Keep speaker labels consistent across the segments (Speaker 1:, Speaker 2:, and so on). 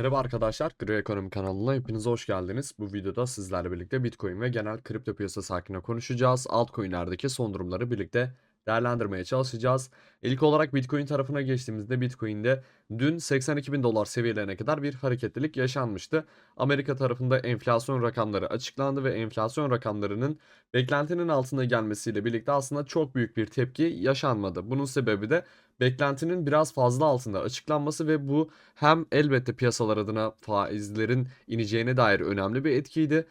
Speaker 1: Merhaba arkadaşlar, Gri Ekonomi kanalına hepiniz hoş geldiniz. Bu videoda sizlerle birlikte Bitcoin ve genel kripto piyasası hakkında konuşacağız. Altcoin'lerdeki son durumları birlikte değerlendirmeye çalışacağız. İlk olarak Bitcoin tarafına geçtiğimizde Bitcoin'de dün 82 bin dolar seviyelerine kadar bir hareketlilik yaşanmıştı. Amerika tarafında enflasyon rakamları açıklandı ve enflasyon rakamlarının beklentinin altında gelmesiyle birlikte aslında çok büyük bir tepki yaşanmadı. Bunun sebebi de beklentinin biraz fazla altında açıklanması ve bu hem elbette piyasalar adına faizlerin ineceğine dair önemli bir etkiydi.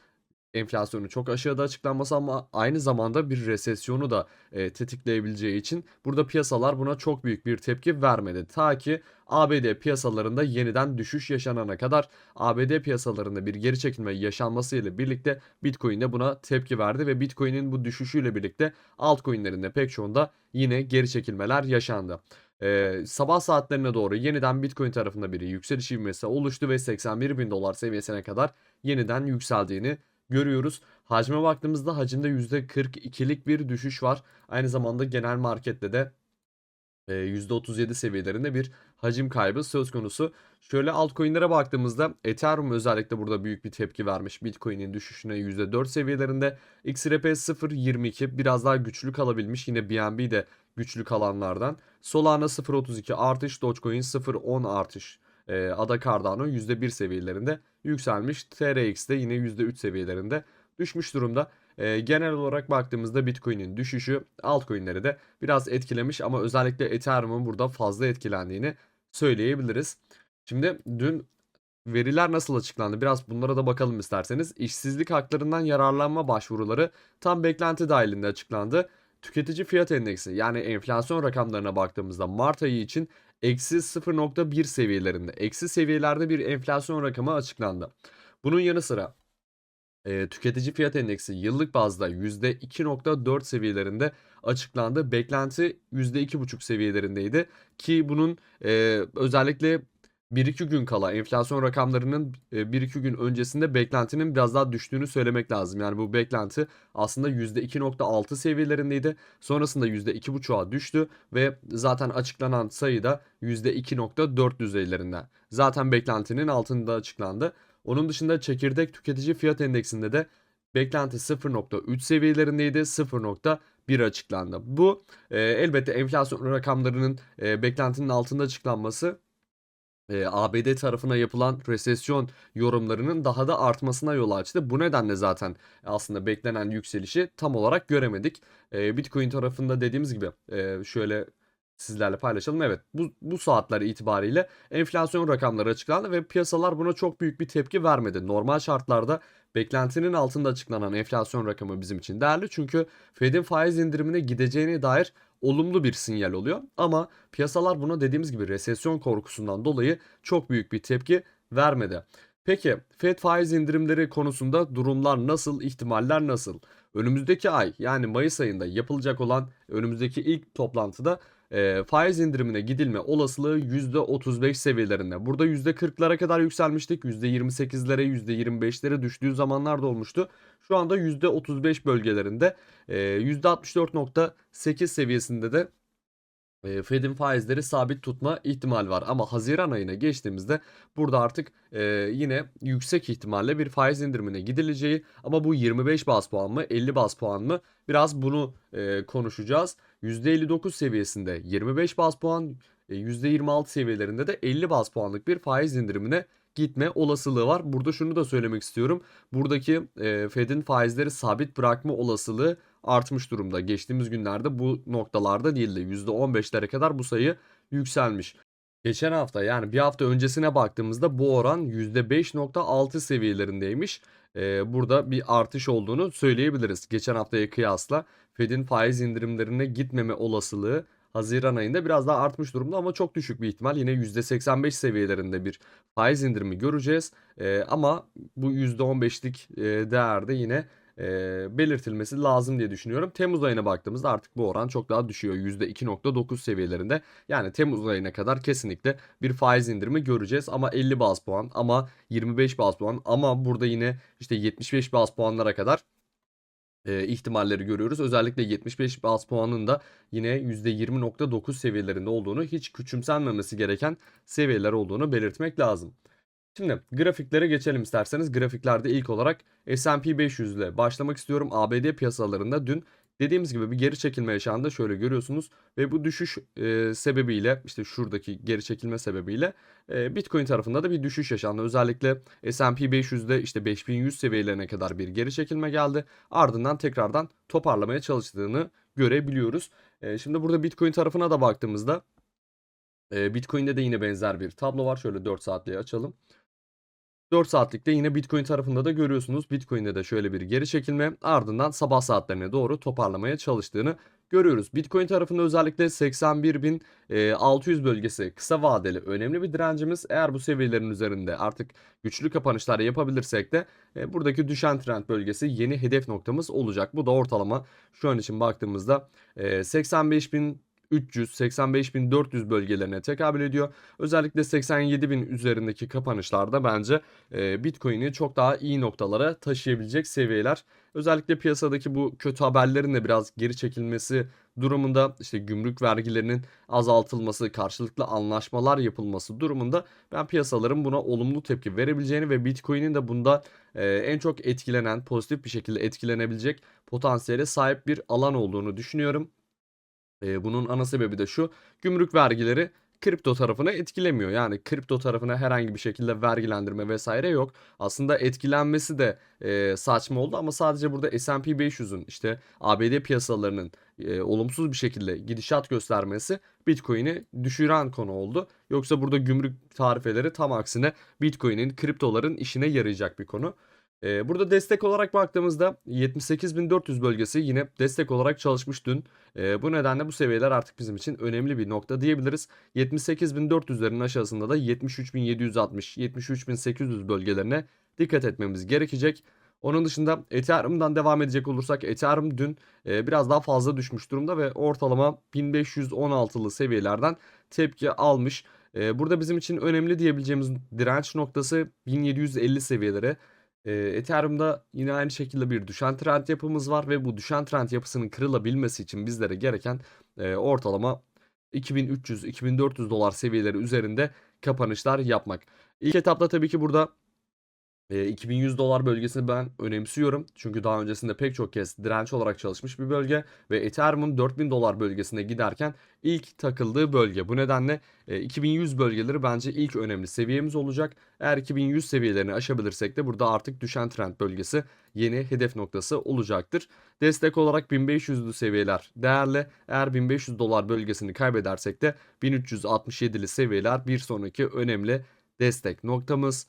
Speaker 1: Enflasyonun çok aşağıda açıklanması ama aynı zamanda bir resesyonu da e, tetikleyebileceği için burada piyasalar buna çok büyük bir tepki vermedi. Ta ki ABD piyasalarında yeniden düşüş yaşanana kadar ABD piyasalarında bir geri çekilme yaşanmasıyla birlikte Bitcoin de buna tepki verdi ve Bitcoin'in bu düşüşüyle birlikte altcoin'lerinde pek çoğunda yine geri çekilmeler yaşandı. Ee, sabah saatlerine doğru yeniden Bitcoin tarafında bir yükseliş ivmesi oluştu ve 81 bin dolar seviyesine kadar yeniden yükseldiğini görüyoruz. Hacme baktığımızda hacimde %42'lik bir düşüş var. Aynı zamanda genel markette de e, %37 seviyelerinde bir hacim kaybı söz konusu. Şöyle altcoin'lere baktığımızda Ethereum özellikle burada büyük bir tepki vermiş. Bitcoin'in düşüşüne %4 seviyelerinde. XRP 0.22 biraz daha güçlü kalabilmiş. Yine BNB de güçlü kalanlardan. Solana 0.32 artış, Dogecoin 0.10 artış. E, Ada Cardano %1 seviyelerinde yükselmiş. TRX de yine %3 seviyelerinde düşmüş durumda. E, genel olarak baktığımızda Bitcoin'in düşüşü altcoin'leri de biraz etkilemiş ama özellikle Ethereum'un burada fazla etkilendiğini söyleyebiliriz. Şimdi dün veriler nasıl açıklandı? Biraz bunlara da bakalım isterseniz. İşsizlik haklarından yararlanma başvuruları tam beklenti dahilinde açıklandı. Tüketici fiyat endeksi yani enflasyon rakamlarına baktığımızda Mart ayı için eksi 0.1 seviyelerinde. Eksi seviyelerde bir enflasyon rakamı açıklandı. Bunun yanı sıra e, tüketici fiyat endeksi yıllık bazda %2.4 seviyelerinde açıklandı. Beklenti %2.5 seviyelerindeydi ki bunun e, özellikle 1-2 gün kala enflasyon rakamlarının 1-2 gün öncesinde beklentinin biraz daha düştüğünü söylemek lazım. Yani bu beklenti aslında %2.6 seviyelerindeydi. Sonrasında %2.5'a düştü ve zaten açıklanan sayı da %2.4 düzeylerinde. Zaten beklentinin altında açıklandı. Onun dışında çekirdek tüketici fiyat endeksinde de beklenti 0.3 seviyelerindeydi. 0.1 açıklandı. Bu e, elbette enflasyon rakamlarının e, beklentinin altında açıklanması e, ABD tarafına yapılan resesyon yorumlarının daha da artmasına yol açtı. Bu nedenle zaten aslında beklenen yükselişi tam olarak göremedik. E, Bitcoin tarafında dediğimiz gibi e, şöyle sizlerle paylaşalım. Evet bu, bu saatler itibariyle enflasyon rakamları açıklandı ve piyasalar buna çok büyük bir tepki vermedi. Normal şartlarda beklentinin altında açıklanan enflasyon rakamı bizim için değerli. Çünkü Fed'in faiz indirimine gideceğine dair olumlu bir sinyal oluyor. Ama piyasalar buna dediğimiz gibi resesyon korkusundan dolayı çok büyük bir tepki vermedi. Peki Fed faiz indirimleri konusunda durumlar nasıl, ihtimaller nasıl? Önümüzdeki ay yani Mayıs ayında yapılacak olan önümüzdeki ilk toplantıda e, faiz indirimine gidilme olasılığı %35 seviyelerinde. Burada %40'lara kadar yükselmiştik. %28'lere, %25'lere düştüğü zamanlar da olmuştu. Şu anda %35 bölgelerinde e, %64.8 seviyesinde de e, Fed'in faizleri sabit tutma ihtimal var. Ama Haziran ayına geçtiğimizde burada artık e, yine yüksek ihtimalle bir faiz indirimine gidileceği ama bu 25 bas puan mı 50 bas puan mı biraz bunu e, konuşacağız. %59 seviyesinde 25 bas puan %26 seviyelerinde de 50 bas puanlık bir faiz indirimine gitme olasılığı var. Burada şunu da söylemek istiyorum. Buradaki e, Fed'in faizleri sabit bırakma olasılığı artmış durumda. Geçtiğimiz günlerde bu noktalarda değildi. %15'lere kadar bu sayı yükselmiş. Geçen hafta yani bir hafta öncesine baktığımızda bu oran %5.6 seviyelerindeymiş. Ee, burada bir artış olduğunu söyleyebiliriz. Geçen haftaya kıyasla Fed'in faiz indirimlerine gitmeme olasılığı Haziran ayında biraz daha artmış durumda ama çok düşük bir ihtimal. Yine %85 seviyelerinde bir faiz indirimi göreceğiz. Ee, ama bu %15'lik e, değerde yine e, belirtilmesi lazım diye düşünüyorum. Temmuz ayına baktığımızda artık bu oran çok daha düşüyor. %2.9 seviyelerinde. Yani Temmuz ayına kadar kesinlikle bir faiz indirimi göreceğiz. Ama 50 baz puan ama 25 baz puan ama burada yine işte 75 baz puanlara kadar e, ihtimalleri görüyoruz. Özellikle 75 baz puanın da yine %20.9 seviyelerinde olduğunu hiç küçümsenmemesi gereken seviyeler olduğunu belirtmek lazım. Şimdi grafiklere geçelim isterseniz. Grafiklerde ilk olarak S&P 500 ile başlamak istiyorum. ABD piyasalarında dün dediğimiz gibi bir geri çekilme yaşandı. Şöyle görüyorsunuz ve bu düşüş e, sebebiyle işte şuradaki geri çekilme sebebiyle e, Bitcoin tarafında da bir düşüş yaşandı. Özellikle S&P 500'de işte 5100 seviyelerine kadar bir geri çekilme geldi. Ardından tekrardan toparlamaya çalıştığını görebiliyoruz. E, şimdi burada Bitcoin tarafına da baktığımızda e, Bitcoin'de de yine benzer bir tablo var. Şöyle 4 saatliği açalım. 4 saatlikte yine Bitcoin tarafında da görüyorsunuz. Bitcoin'de de şöyle bir geri çekilme ardından sabah saatlerine doğru toparlamaya çalıştığını görüyoruz. Bitcoin tarafında özellikle 81.600 bölgesi kısa vadeli önemli bir direncimiz. Eğer bu seviyelerin üzerinde artık güçlü kapanışlar yapabilirsek de e, buradaki düşen trend bölgesi yeni hedef noktamız olacak. Bu da ortalama şu an için baktığımızda e, 85.000 300-85.400 bölgelerine tekabül ediyor. Özellikle 87.000 üzerindeki kapanışlarda bence e, Bitcoin'i çok daha iyi noktalara taşıyabilecek seviyeler. Özellikle piyasadaki bu kötü haberlerin de biraz geri çekilmesi durumunda işte gümrük vergilerinin azaltılması, karşılıklı anlaşmalar yapılması durumunda ben piyasaların buna olumlu tepki verebileceğini ve Bitcoin'in de bunda e, en çok etkilenen, pozitif bir şekilde etkilenebilecek potansiyele sahip bir alan olduğunu düşünüyorum. Eee, bunun ana sebebi de şu. Gümrük vergileri kripto tarafını etkilemiyor. Yani kripto tarafına herhangi bir şekilde vergilendirme vesaire yok. Aslında etkilenmesi de eee, saçma oldu ama sadece burada S&P 500'ün işte ABD piyasalarının eee, olumsuz bir şekilde gidişat göstermesi Bitcoin'i düşüren konu oldu. Yoksa burada gümrük tarifeleri tam aksine Bitcoin'in kriptoların işine yarayacak bir konu. Ee, burada destek olarak baktığımızda 78.400 bölgesi yine destek olarak çalışmış dün. Ee, bu nedenle bu seviyeler artık bizim için önemli bir nokta diyebiliriz. 78.400'lerin aşağısında da 73.760, 73.800 bölgelerine dikkat etmemiz gerekecek. Onun dışında Ethereum'dan devam edecek olursak Ethereum dün e, biraz daha fazla düşmüş durumda ve ortalama 1516'lı seviyelerden tepki almış. E, burada bizim için önemli diyebileceğimiz direnç noktası 1750 seviyeleri. Eee, Ethereum'da yine aynı şekilde bir düşen trend yapımız var ve bu düşen trend yapısının kırılabilmesi için bizlere gereken eee, ortalama 2300-2400 dolar seviyeleri üzerinde kapanışlar yapmak. İlk etapta tabii ki burada Eee, 2100 dolar bölgesini ben önemsiyorum. Çünkü daha öncesinde pek çok kez direnç olarak çalışmış bir bölge ve Ethereum'un 4000 dolar bölgesine giderken ilk takıldığı bölge. Bu nedenle e, 2100 bölgeleri bence ilk önemli seviyemiz olacak. Eğer 2100 seviyelerini aşabilirsek de burada artık düşen trend bölgesi yeni hedef noktası olacaktır. Destek olarak 1500'lü seviyeler değerli. Eğer 1500 dolar bölgesini kaybedersek de 1367'li seviyeler bir sonraki önemli destek noktamız.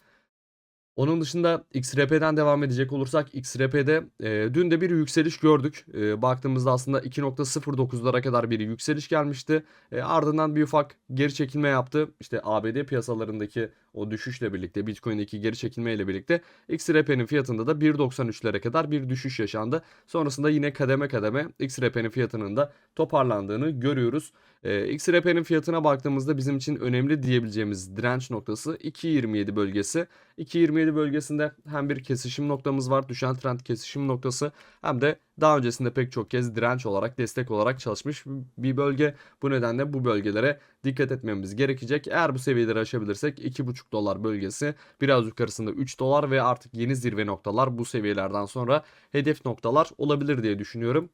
Speaker 1: Onun dışında XRP'den devam edecek olursak XRP'de e, dün de bir yükseliş gördük. E, baktığımızda aslında 2.09'lara kadar bir yükseliş gelmişti. E, ardından bir ufak geri çekilme yaptı. İşte ABD piyasalarındaki o düşüşle birlikte Bitcoin'deki geri çekilmeyle birlikte XRP'nin fiyatında da 1.93'lere kadar bir düşüş yaşandı. Sonrasında yine kademe kademe XRP'nin fiyatının da toparlandığını görüyoruz. E, XRP'nin fiyatına baktığımızda bizim için önemli diyebileceğimiz direnç noktası 2.27 bölgesi. 2.27 bölgesinde hem bir kesişim noktamız var, düşen trend kesişim noktası hem de daha öncesinde pek çok kez direnç olarak, destek olarak çalışmış bir bölge. Bu nedenle bu bölgelere dikkat etmemiz gerekecek. Eğer bu seviyeleri aşabilirsek 2.5 dolar bölgesi, biraz yukarısında 3 dolar ve artık yeni zirve noktalar bu seviyelerden sonra hedef noktalar olabilir diye düşünüyorum.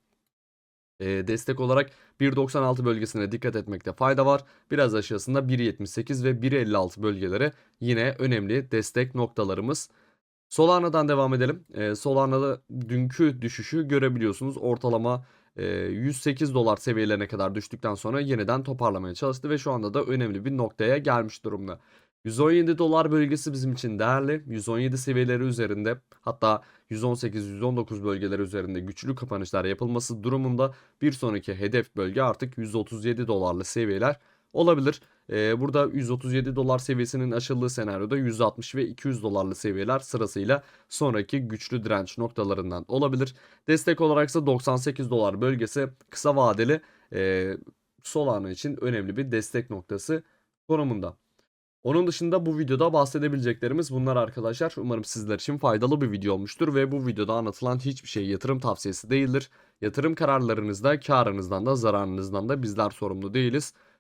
Speaker 1: E, destek olarak 1.96 bölgesine dikkat etmekte fayda var. Biraz aşağısında 1.78 ve 1.56 bölgeleri yine önemli destek noktalarımız. Solana'dan devam edelim. E, Solana'da dünkü düşüşü görebiliyorsunuz. Ortalama e, 108 dolar seviyelerine kadar düştükten sonra yeniden toparlamaya çalıştı ve şu anda da önemli bir noktaya gelmiş durumda. 117 dolar bölgesi bizim için değerli. 117 seviyeleri üzerinde hatta 118-119 bölgeleri üzerinde güçlü kapanışlar yapılması durumunda bir sonraki hedef bölge artık 137 dolarlı seviyeler olabilir. Ee, burada 137 dolar seviyesinin aşıldığı senaryoda 160 ve 200 dolarlı seviyeler sırasıyla sonraki güçlü direnç noktalarından olabilir. Destek olarak ise 98 dolar bölgesi kısa vadeli e, Solana için önemli bir destek noktası konumunda. Onun dışında bu videoda bahsedebileceklerimiz bunlar arkadaşlar. Umarım sizler için faydalı bir video olmuştur ve bu videoda anlatılan hiçbir şey yatırım tavsiyesi değildir. Yatırım kararlarınızda karınızdan da zararınızdan da bizler sorumlu değiliz.